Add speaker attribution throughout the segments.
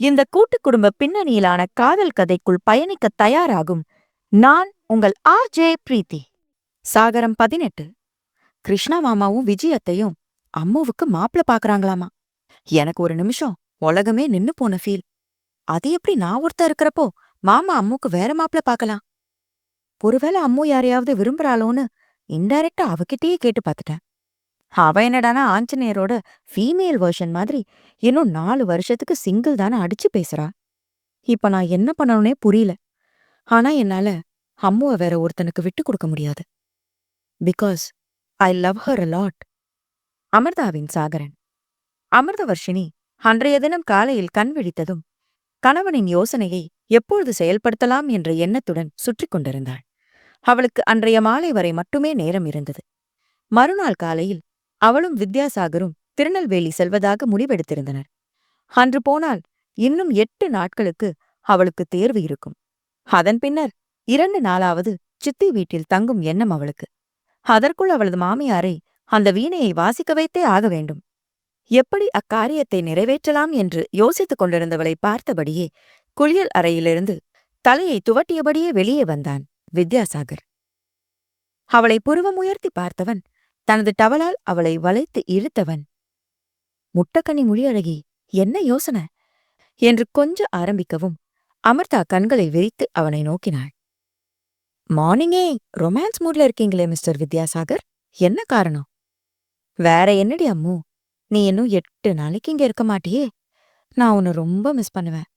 Speaker 1: இந்த கூட்டு குடும்ப பின்னணியிலான காதல் கதைக்குள் பயணிக்க தயாராகும். நான் உங்கள் ஆர் ஜே பிரீத்தி. சாகரம் பதினெட்டு. கிருஷ்ணா மாமாவும் விஜயத்தையும் அம்முவுக்கு மாப்பிள பாக்குறாங்களாமா. எனக்கு ஒரு நிமிஷம் உலகமே நின்னு போன ஃபீல் அது எப்படி நான் ஒருத்தர் இருக்கிறப்போ மாமா அம்முக்கு வேற மாப்பிள பார்க்கலாம் ஒருவேளை அம்மு யாரையாவது விரும்புறாளோன்னு இன்டைரக்டா அவகிட்டயே கேட்டு பார்த்துட்டேன். அவ என்னடானா ஆஞ்சநேயரோட ஃபீமேல் வெர்ஷன் மாதிரி இன்னும் நாலு வருஷத்துக்கு சிங்கிள் தானே அடிச்சு பேசுறா. இப்ப நான் என்ன பண்ணணும்னே புரியல. ஆனா என்னால அம்முவை வேற ஒருத்தனுக்கு விட்டு கொடுக்க முடியாது. Because I love her a lot அமிர்தாவின் சாகரன். Amritavarshini அன்றைய தினம் காலையில் கண் விழித்ததும் கணவனின் யோசனையை எப்பொழுது செயல்படுத்தலாம் என்ற எண்ணத்துடன் சுற்றி கொண்டிருந்தாள். அவளுக்கு அன்றைய மாலை வரை மட்டுமே நேரம் இருந்தது. மறுநாள் காலையில் அவளும் வித்யாசாகரும் திருநெல்வேலி செல்வதாக முடிவெடுத்திருந்தனர். அன்று போனால் இன்னும் எட்டு நாட்களுக்கு அவளுக்கு தேர்வு இருக்கும். அதன் பின்னர் இரண்டு நாளாவது சித்தி வீட்டில் தங்கும் எண்ணம் அவளுக்கு. அதற்குள் அவளது மாமியாரை அந்த வீணையை வாசிக்க வைத்தே ஆக வேண்டும். எப்படி அக்காரியத்தை நிறைவேற்றலாம் என்று யோசித்துக் கொண்டிருந்தவளை பார்த்தபடியே குளியல் அறையிலிருந்து தலையை துவட்டியபடியே வெளியே வந்தான் வித்யாசாகர். அவளை புருவமுயர்த்தி பார்த்தவன் தனது டவலால் அவளை வளைத்து இழுத்தவன். முட்டக்கனி முழியழகி என்ன யோசனை? என்று கொஞ்ச ஆரம்பிக்கவும் அமிர்தா கண்களை விரித்து அவனை நோக்கினாள். மார்னிங்கே ரொமான்ஸ் மூட்ல இருக்கீங்களே மிஸ்டர் வித்யாசாகர்? என்ன காரணம்? வேற என்னடி அம்மு? நீ இன்னும் எட்டு நாளைக்கு இங்க இருக்க மாட்டியே. நான் உன்னை ரொம்ப மிஸ் பண்ணுவேன்.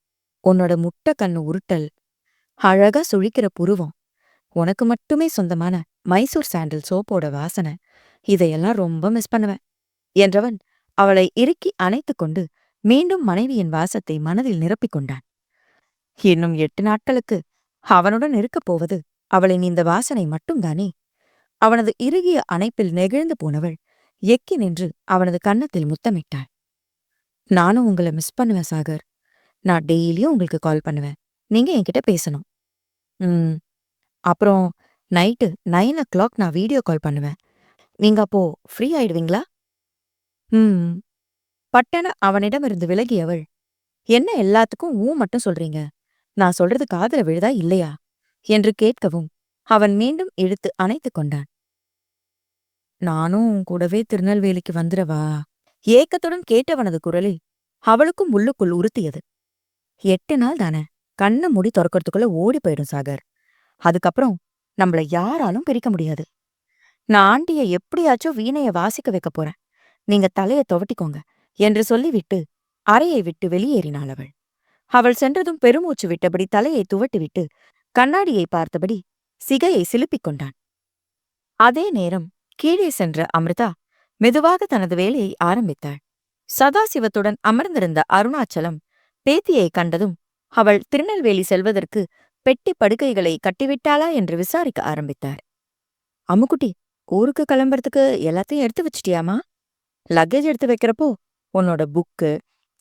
Speaker 1: உன்னோட முட்டை கண்ணு உருட்டல் அழகா சுழிக்கிற புருவம் உனக்கு மட்டுமே சொந்தமான மைசூர் சாண்டில் சோப்போட வாசனை இதையெல்லாம் ரொம்ப மிஸ் பண்ணுவேன் என்றவன் அவளை இறுக்கி அணைத்துக் கொண்டு மீண்டும் மனைவியின் வாசத்தை மனதில் நிரப்பிக் கொண்டான். இன்னும் எட்டு நாட்களுக்கு அவனுடன் இருக்கப் போவது அவளின் இந்த வாசனை மட்டும்தானே? அவனது இறுகிய அணைப்பில் நெகிழ்ந்து போனவள் எக்கி நின்று அவனது கன்னத்தில் முத்தமிட்டாள். நானும் உங்களை மிஸ் பண்ணுவேன் சாகர். நான் டெய்லியும் உங்களுக்கு கால் பண்ணுவேன். நீங்க என்கிட்ட பேசணும். ம் அப்புறம் நைட்டு நைன் ஓ கிளாக் நான் வீடியோ கால் பண்ணுவேன். நீங்க அப்போ ஃப்ரீ ஆயிடுவீங்களா? ம். பட்டன அவனிடமிருந்து விலகியவள். என்ன எல்லாத்துக்கும் ஊ மட்டும் சொல்றீங்க? நான் சொல்றது காதல விழுதா இல்லையா? என்று கேட்கவும் அவன் மீண்டும் இழுத்து அணைத்துக் கொண்டான். நானும் கூடவே திருநெல்வேலிக்கு வந்துடவா? ஏக்கத்துடன் கேட்டவனது குரலில் அவளுக்கும் உள்ளுக்குள் உறுத்தியது. எட்டு நாள் தானே. கண்ணை மூடி திறக்கிறதுக்குள்ள ஓடி போயிடும் சாகர். அதுக்கப்புறம் நம்மள யாராலும் பிரிக்க முடியாது. நான் ஆண்டிய எப்படியாச்சும் வீணைய வாசிக்க வைக்க போறேன். நீங்க தலைய துவட்டிக்கோங்க என்று சொல்லிவிட்டு அறையை விட்டு வெளியேறினாள் அவள். அவள் சென்றதும் பெருமூச்சு விட்டபடி தலையை துவட்டிவிட்டு கண்ணாடியை பார்த்தபடி சிகையை சிலுப்பிக் கொண்டான். அதே நேரம் கீழே சென்ற அமிர்தா மெதுவாக தனது வேலையை ஆரம்பித்தாள். சதாசிவத்துடன் அமர்ந்திருந்த அருணாச்சலம் பேத்தியை கண்டதும் அவள் திருநெல்வேலி செல்வதற்கு பெட்டி படுக்கைகளை கட்டிவிட்டாளா என்று விசாரிக்க ஆரம்பித்தார். அம்முக்குட்டி ஊருக்கு கிளம்புறதுக்கு எல்லாத்தையும் எடுத்து வச்சிட்டியாமா லக்கேஜ் எடுத்து வைக்கிறப்போ உன்னோட புக்கு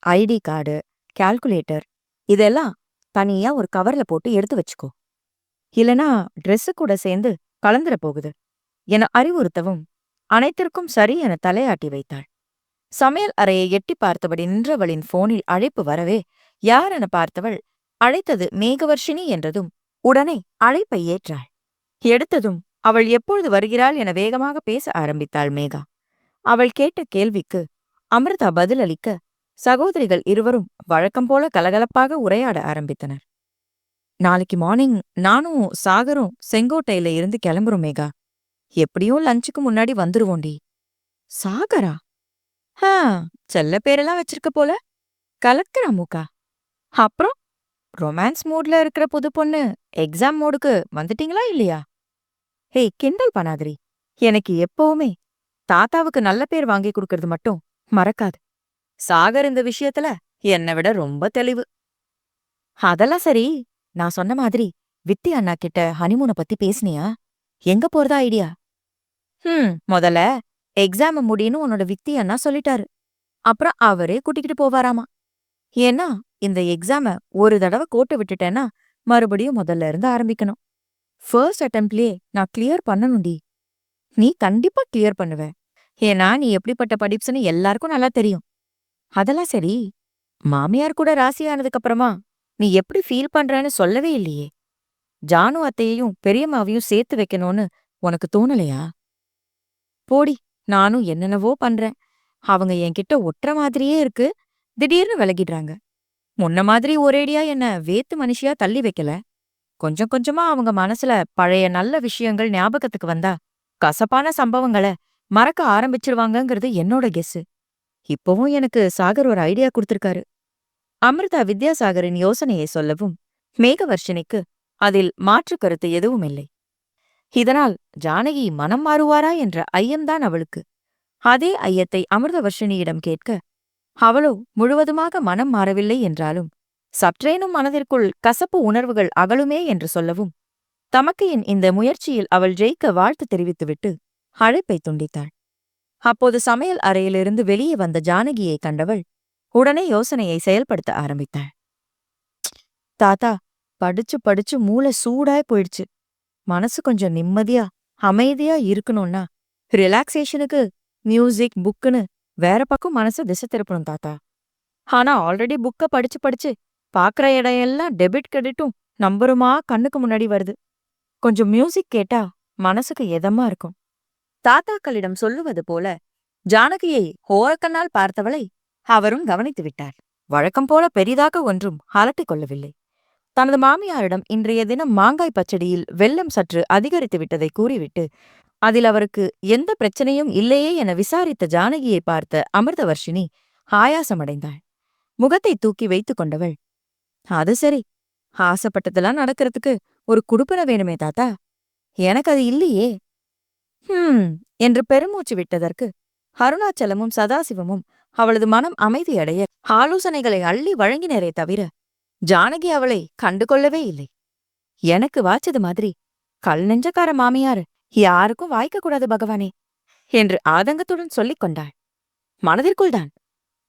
Speaker 1: ஐடி கார்டு கால்குலேட்டர் இதெல்லாம் தனியா ஒரு கவர்ல போட்டு எடுத்து வச்சுக்கோ. இல்லனா ட்ரெஸ்ஸு கூட சேர்ந்து கலந்துட போகுது. என அறிவுறுத்தவும் அனைத்திற்கும் சரி என தலையாட்டி வைத்தாள். சமையல் அறையை எட்டி பார்த்தபடி நின்றவளின் போனில் அழைப்பு வரவே யார் என பார்த்தவள் அழைத்தது மேகவர்ஷினி என்றதும் உடனே அழைப்பை ஏற்றாள். எடுத்ததும் அவள் எப்பொழுது வருகிறாள் என வேகமாக பேச ஆரம்பித்தாள் மேகா. அவள் கேட்ட கேள்விக்கு அமிர்தா பதிலளிக்க சகோதரிகள் இருவரும் வழக்கம் போல கலகலப்பாக உரையாட ஆரம்பித்தனர். நாளைக்கு மார்னிங் நானும் சாகரும் செங்கோட்டையில இருந்து கிளம்புறோம் மேகா. எப்படியும் லஞ்சுக்கு முன்னாடி வந்துருவோண்டி சாகரா? ஹா செல்ல பேரெல்லாம் வச்சிருக்க போல. கலக்கிறா மூக்கா. அப்புறம்? ரொமான்ஸ் மூட்ல இருக்கிற புது பொண்ணு எக்ஸாம் மோடுக்கு வந்துட்டீங்களா இல்லையா? ஹே கிண்டல் பண்ணாதிரி எனக்கு எப்பவுமே தாத்தாவுக்கு நல்ல பேர் வாங்கி கொடுக்கறது மட்டும் மறக்காது. சாகர் இந்த விஷயத்துல என்னை விட ரொம்ப தெளிவு. அதெல்லாம் சரி. நான் சொன்ன மாதிரி வித்தி அண்ணா கிட்ட ஹனிமூனை பத்தி பேசுனியா? எங்க போறதா ஐடியா ஹம் முதல்ல எக்ஸாம் முடியும்னு உன்னோட வித்தி அண்ணா சொல்லிட்டாரு. அப்புறம் அவரே கூட்டிக்கிட்டு போவாராமா. ஏன்னா இந்த எக்ஸாம ஒரு தடவை கோட்டை விட்டுட்டேன்னா மறுபடியும் முதல்ல இருந்து ஆரம்பிக்கணும். ஃபர்ஸ்ட் அட்டம்ப்ட்லயே நான் கிளியர் பண்ணணும்டி. நீ கண்டிப்பா கிளியர் பண்ணுவ. ஏன்னா நீ எப்படிப்பட்ட படிப்ஸ்னு எல்லாருக்கும் நல்லா தெரியும். அதெல்லாம் சரி மாமியார் கூட ராசியானதுக்கு அப்புறமா நீ எப்படி ஃபீல் பண்றன்னு சொல்லவே இல்லையே. ஜானு அத்தையையும் பெரியம்மாவையும் சேர்த்து வைக்கணும்னு உனக்கு தோணலையா? போடி நானும் என்னென்னவோ பண்றேன். அவங்க என்கிட்ட ஒட்டுற மாதிரியே இருக்கு. திடீர்னு விலகிடுறாங்க. முன்ன மாதிரி ஒரேடியா என்ன வேத்து மனுஷியா தள்ளி வைக்கல. கொஞ்சம் கொஞ்சமா அவங்க மனசுல பழைய நல்ல விஷயங்கள் ஞாபகத்துக்கு வந்தா கசப்பான சம்பவங்களை மறக்க ஆரம்பிச்சிருவாங்கங்கிறது என்னோட கெஸ்ஸு. இப்பவும் எனக்கு சாகர் ஒரு ஐடியா கொடுத்திருக்காரு. அமிர்தா வித்யாசாகரின் யோசனையை சொல்லவும் மேகவர்ஷினிக்கு அதில் மாற்று கருத்து எதுவும் இல்லை. இதனால் ஜானகி மனம் மாறுவாரா என்ற ஐயம்தான் அவளுக்கு. அதே ஐயத்தை அமிர்தவர்ஷினியிடம் கேட்க அவளோ முழுவதுமாக மனம் மாறவில்லை என்றாலும் சற்றேனும் மனதிற்குள் கசப்பு உணர்வுகள் அகலுமே என்று சொல்லவும் தமக்கையின் இந்த முயற்சியில் அவள் ஜெயிக்க வாழ்த்து தெரிவித்துவிட்டு அழைப்பை துண்டித்தாள். அப்போது சமையல் அறையிலிருந்து வெளியே வந்த ஜானகியை கண்டவள் உடனே யோசனையை செயல்படுத்த ஆரம்பித்தாள். தாத்தா படிச்சு படிச்சு மூளை சூடாய் போயிடுச்சு. மனசு கொஞ்சம் நிம்மதியா அமைதியா இருக்கணும்னா ரிலாக்ஸேஷனுக்கு மியூசிக் புக்குன்னு வேற பக்கம் மனசு திசை திருப்பணும் தாத்தா. ஆனா ஆல்ரெடி புக்க படிச்சு படிச்சு பாக்குற இடையெல்லாம் டெபிட் கிரெடிட்டும் நம்பருமா கண்ணுக்கு முன்னாடி வருது. கொஞ்சம் மியூசிக் கேட்டா மனசுக்கு எதமா இருக்கும். தாத்தாக்களிடம் சொல்லுவது போல ஜானகியை ஹோரக்கண்ணால் பார்த்தவளை அவரும் கவனித்து விட்டார். வழக்கம் போல பெரிதாக ஒன்றும் அலட்டிக் கொள்ளவில்லை. தனது மாமியாரிடம் இன்றைய தினம் மாங்காய் பச்சடியில் வெல்லம் சற்று அதிகரித்து விட்டதை கூறிவிட்டு அதில் அவருக்கு எந்த பிரச்சனையும் இல்லையே என விசாரித்த ஜானகியை பார்த்த அமிர்தவர்ஷினி ஆயாசமடைந்தாள். முகத்தை தூக்கி வைத்துக் கொண்டவள் அது சரி. ஆசைப்பட்டதெல்லாம் நடக்கிறதுக்கு ஒரு குடுப்பன வேணுமே தாத்தா. எனக்கு அது இல்லையே. ஹம் என்று பெருமூச்சு விட்டதற்கு அருணாச்சலமும் சதாசிவமும் அவளது மனம் அமைதியடைய ஆலோசனைகளை அள்ளி வழங்கினரே தவிர ஜானகி அவளை கண்டுகொள்ளவே இல்லை. எனக்கு வாச்சது மாதிரி கல் நெஞ்சக்கார மாமியார் யாருக்கும் வாய்க்கக்கூடாது பகவானே என்று ஆதங்கத்துடன் சொல்லிக் கொண்டாள். மனதிற்குள்தான்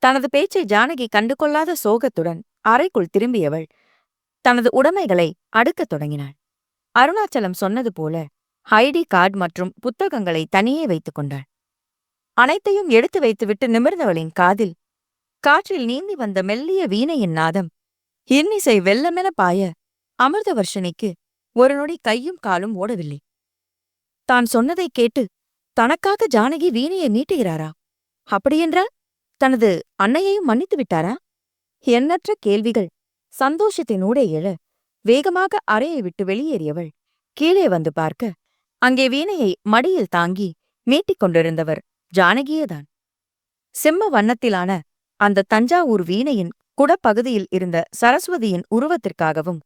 Speaker 1: தனது பேச்சை ஜானகி கண்டுகொள்ளாத சோகத்துடன் அறைக்குள் திரும்பியவள் தனது உடைமைகளை அடுக்கத் தொடங்கினாள். அருணாச்சலம் சொன்னது போல ஐடி கார்டு மற்றும் புத்தகங்களை தனியே வைத்துக் கொண்டாள். அனைத்தையும் எடுத்து வைத்துவிட்டு நிமிர்ந்தவளின் காதில் காற்றில் நீந்தி வந்த மெல்லிய வீணையின் நாதம் இன்னிசை வெள்ளமென பாய அமிர்தவர்ஷினிக்கு ஒரு நொடி கையும் காலும் ஓடவில்லை. தான் சொன்னதைக் கேட்டு தனக்காக ஜானகி வீணையை மீட்டுகிறாரா அப்படியென்றால் தனது அன்னையையும் மன்னித்து விட்டாரா? எண்ணற்ற கேள்விகள். சந்தோஷத்தினூடே எழ. வேகமாக அறையை விட்டு வெளியேறியவள். கீழே வந்து பார்க்க. அங்கே வீணையை மடியில் தாங்கி மீட்டிக் கொண்டிருந்தவர் ஜானகியேதான். சிம்ம வண்ணத்திலான அந்த தஞ்சாவூர் வீணையின் குடப்பகுதியில் இருந்த சரஸ்வதியின் உருவத்திற்காகவும்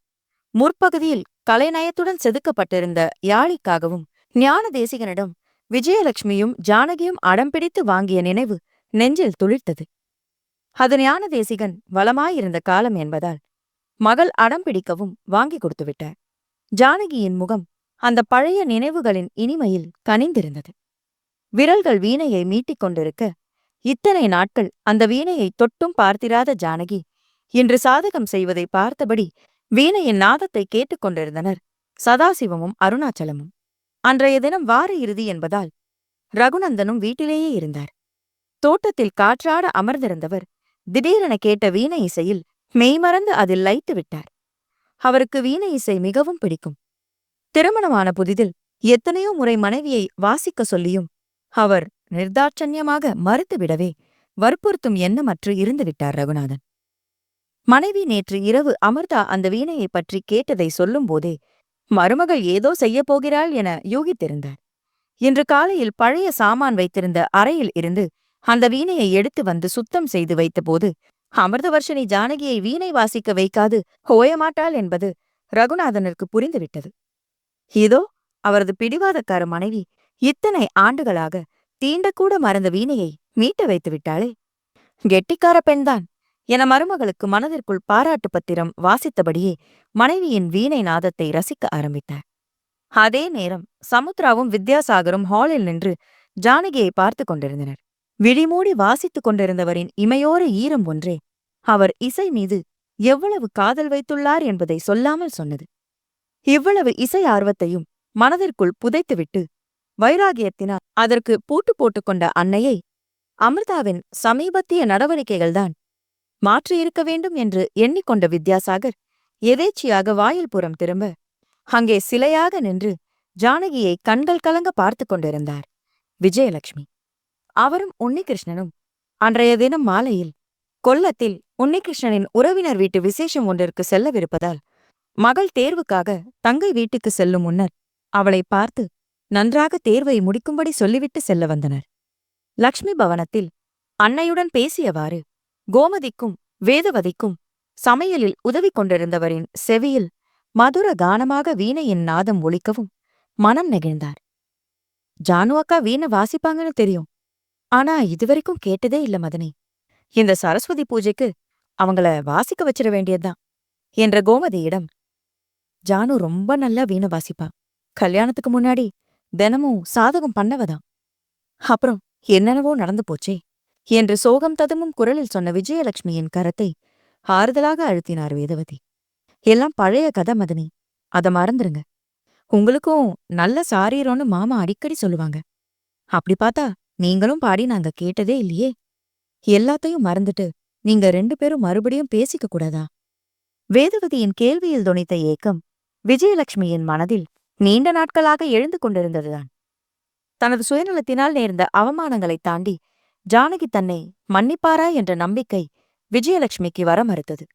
Speaker 1: முற்பகுதியில் கலைநயத்துடன் செதுக்கப்பட்டிருந்த யாழிக்காகவும் ஞான தேசிகனிடம் விஜயலட்சுமியும் ஜானகியும் அடம்பிடித்து வாங்கிய நினைவு நெஞ்சில் துளிர்த்தது. அது ஞான தேசிகன் வளமாயிருந்த காலம் என்பதால் மகள் அடம் பிடிக்கவும் வாங்கி கொடுத்துவிட்ட. ஜானகியின் முகம் அந்த பழைய நினைவுகளின் இனிமையில் கனிந்திருந்தது. விரல்கள் வீணையை மீட்டிக் கொண்டிருக்க இத்தனை நாட்கள் அந்த வீணையை தொட்டும் பார்த்திராத ஜானகி இன்று சாதகம் செய்வதை பார்த்தபடி வீணையின் நாதத்தை கேட்டுக்கொண்டிருந்தனர் சதாசிவமும் அருணாச்சலமும். அன்றைய தினம் வார இறுதி என்பதால் ரகுநந்தனும் வீட்டிலேயே இருந்தார். தோட்டத்தில் காற்றாட அமர்ந்திருந்தவர் திடீரென கேட்ட வீணை இசையில் மெய்மறந்து அதில் லைத்து விட்டார். அவருக்கு வீண இசை மிகவும் பிடிக்கும். திருமணமான புதிதில் எத்தனையோ முறை மனைவியை வாசிக்க சொல்லியும் அவர் நிர்தாட்சண்யமாக மறுத்துவிடவே வற்புறுத்தும் எண்ணமற்று இருந்துவிட்டார் ரகுநாதன். மனைவி நேற்று இரவு அமிர்தா அந்த வீணையைப் பற்றி கேட்டதை சொல்லும்போதே மருமகள் ஏதோ செய்யப் போகிறாள் என யூகித்திருந்தார். இன்று காலையில் பழைய சாமான் வைத்திருந்த அறையில் இருந்து அந்த வீணையை எடுத்து வந்து சுத்தம் செய்து வைத்தபோது அமிர்தவர்ஷினி ஜானகியை வீணை வாசிக்க வைக்காது ஓயமாட்டாள் என்பது ரகுநாதனுக்கு புரிந்துவிட்டது. இதோ அவரது பிடிவாதக்கார மனைவி இத்தனை ஆண்டுகளாக தீண்டக்கூட மறந்த வீணையை மீட்ட வைத்து விட்டாளே கெட்டிக்கார பெண்தான் என மருமகளுக்கு மனதிற்குள் பாராட்டு பத்திரம் வாசித்தபடியே மனைவியின் வீணை நாதத்தை ரசிக்க ஆரம்பித்தார். அதே நேரம் சமுத்ராவும் வித்யாசாகரும் ஹாலில் நின்று ஜானகியை பார்த்து கொண்டிருந்தனர். விழிமூடி வாசித்துக் கொண்டிருந்தவரின் இமையோர ஈரம் ஒன்றே. அவர் இசை மீது எவ்வளவு காதல் வைத்துள்ளார் என்பதை சொல்லாமல் சொன்னது. இவ்வளவு இசை ஆர்வத்தையும் மனதிற்குள் புதைத்துவிட்டு வைராகியத்தினால் அதற்கு பூட்டு போட்டுக்கொண்ட அன்னையை அமிர்தாவின் சமீபத்திய நடவடிக்கைகள்தான் மாற்றியிருக்க வேண்டும் என்று எண்ணிக்கொண்ட வித்யாசாகர் எதேச்சியாக வாயில் புறம் திரும்ப அங்கே சிலையாக நின்று ஜானகியை கண்கள் கலங்க பார்த்து கொண்டிருந்தார். விஜயலட்சுமி. அவரும் உன்னிகிருஷ்ணனும். அன்றைய தினம் மாலையில் கொல்லத்தில் உன்னிகிருஷ்ணனின் உறவினர் வீட்டு விசேஷம் ஒன்றிற்கு செல்லவிருப்பதால் மகள் தேர்வுக்காக தங்கை வீட்டுக்கு செல்லும் முன்னர் அவளை பார்த்து நன்றாக தேர்வை முடிக்கும்படி சொல்லிவிட்டு செல்ல வந்தனர். லக்ஷ்மி பவனத்தில் அன்னையுடன் பேசியவாறு கோமதிக்கும் வேதவதிக்கும் சமையலில் உதவி கொண்டிருந்தவரின் செவியில் மதுர கானமாக வீணையின் நாதம் ஒழிக்கவும் மனம் நெகிழ்ந்தார். ஜானு அக்கா வீணை வாசிப்பாங்கன்னு தெரியும். ஆனா இதுவரைக்கும் கேட்டதே இல்ல மதனி. இந்த சரஸ்வதி பூஜைக்கு அவங்கள வாசிக்க வச்சிட வேண்டியதுதான் என்ற கோமதியிடம் ஜானு ரொம்ப நல்லா வீண வாசிப்பா. கல்யாணத்துக்கு முன்னாடி தினமும் சாதகம் பண்ணவதான். அப்புறம் என்னென்னவோ நடந்து போச்சே என்று சோகம் ததுமும் குரலில் சொன்ன விஜயலட்சுமியின் கரத்தை ஆறுதலாக அழுத்தினார் வேதவதி. எல்லாம் பழைய கதை மதனி. அத மறந்துருங்க. உங்களுக்கும் நல்ல சாரீரோன்னு மாமா அடிக்கடி சொல்லுவாங்க. அப்படி பார்த்தா நீங்களும் பாடி நாங்க கேட்டதே இல்லையே? எல்லாத்தையும் மறந்துட்டு நீங்க ரெண்டு பேரும் மறுபடியும் பேசிக்க கூடாதா? வேதவதியின் கேள்வியில் துணித்த ஏக்கம் விஜயலட்சுமியின் மனதில் நீண்ட நாட்களாக எழுந்து கொண்டிருந்ததுதான். தனது சுயநலத்தினால் நேர்ந்த அவமானங்களைத் தாண்டி ஜானகி தன்னை மன்னிப்பாரா என்ற நம்பிக்கை விஜயலட்சுமிக்கு வர மறுத்தது.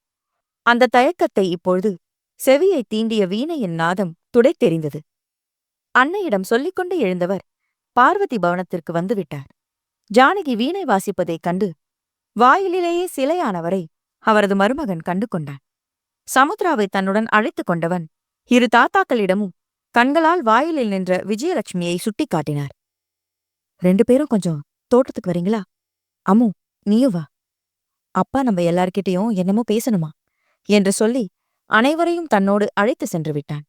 Speaker 1: அந்த தயக்கத்தை இப்பொழுது செவியை தீண்டிய வீணையின் நாதம் துடைத்தெறிந்தது. அன்னையிடம் சொல்லிக்கொண்டு எழுந்தவர் பார்வதி பவனத்திற்கு வந்துவிட்டார் ஜானகி வீணை வாசிப்பதைக் கண்டு வாயிலிலேயே சிலையானவரை அவரது மருமகன் கண்டு கொண்டான். சமுத்ராவை தன்னுடன் அழைத்துக் கொண்டவன் இரு தாத்தாக்களிடமும் கண்களால் வாயிலில் நின்ற விஜயலட்சுமியை சுட்டிக்காட்டினார். ரெண்டு பேரும் கொஞ்சம் தோட்டத்துக்கு வரீங்களா? அம்மு நீயும் வா. அப்பா நம்ம எல்லார்கிட்டயும் என்னமோ பேசணுமா? என்று சொல்லி அனைவரையும் தன்னோடு அழைத்து சென்று விட்டான்.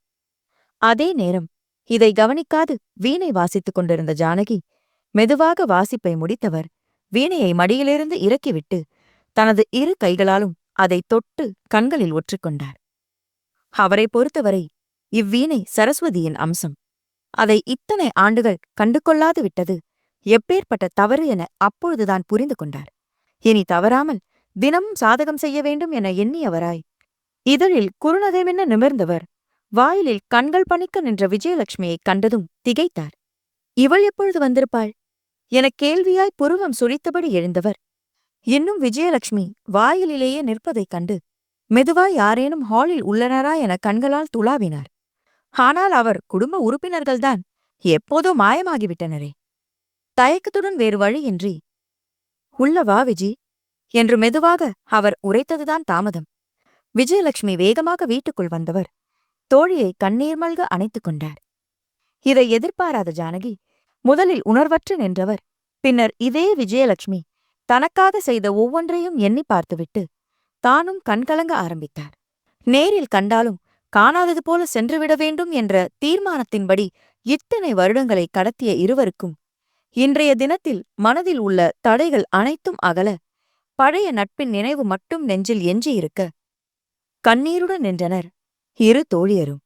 Speaker 1: அதே நேரம் இதை கவனிக்காது வீணை வாசித்துக் கொண்டிருந்த ஜானகி. மெதுவாக வாசிப்பை முடித்தவர் வீணையை மடியிலிருந்து இறக்கிவிட்டு தனது இரு கைகளாலும் அதை தொட்டு கண்களில் ஒற்றிக்கொண்டார் அவரை பொறுத்தவரை இவ்வீணை சரஸ்வதியின் அம்சம். அதை இத்தனை ஆண்டுகள் கண்டு கொள்ளாது விட்டது எப்பேற்பட்ட தவறு என அப்பொழுதுதான் புரிந்து கொண்டார். இனி தவறாமல் தினமும் சாதகம் செய்ய வேண்டும் என எண்ணியவராய் இதழில் குறுநகைமென்ன நிமிர்ந்தவர் வாயிலில் கண்கள் பணிக்க நின்ற விஜயலட்சுமியைக் கண்டதும் திகைத்தார். இவள் எப்பொழுது வந்திருப்பாள்? எனக் கேள்வியாய் புருவம் சுழித்தபடி எழுந்தவர். இன்னும் விஜயலட்சுமி வாயிலிலேயே நிற்பதைக் கண்டு மெதுவாய் யாரேனும் ஹாலில் உள்ளனரா என கண்களால் துளாவினார். ஆனால் அவர் குடும்ப உறுப்பினர்கள்தான். எப்போதோ மாயமாகிவிட்டனரே. தயக்கத்துடன் வேறு வழியின்றி உள்ள வா விஜி என்று மெதுவாக அவர் உரைத்ததுதான் தாமதம். விஜயலட்சுமி வேகமாக வீட்டுக்குள் வந்தவர். தோழியை கண்ணீர் மல்க அணைத்துக் கொண்டார். இதை எதிர்பாராத ஜானகி முதலில் உணர்வற்று நின்றவர் பின்னர் இதே விஜயலட்சுமி தனக்காக செய்த ஒவ்வொன்றையும் எண்ணி பார்த்துவிட்டு தானும் கண்கலங்க ஆரம்பித்தார். நேரில் கண்டாலும் காணாதது போல சென்றுவிட வேண்டும் என்ற தீர்மானத்தின்படி இத்தனை வருடங்களை கடத்திய இருவருக்கும் இன்றைய தினத்தில் மனதில் உள்ள தடைகள் அனைத்தும் அகல பழைய நட்பின் நினைவு மட்டும் நெஞ்சில் எஞ்சியிருக்க கண்ணீருடன் நின்றனர். இரு தோழியரும்.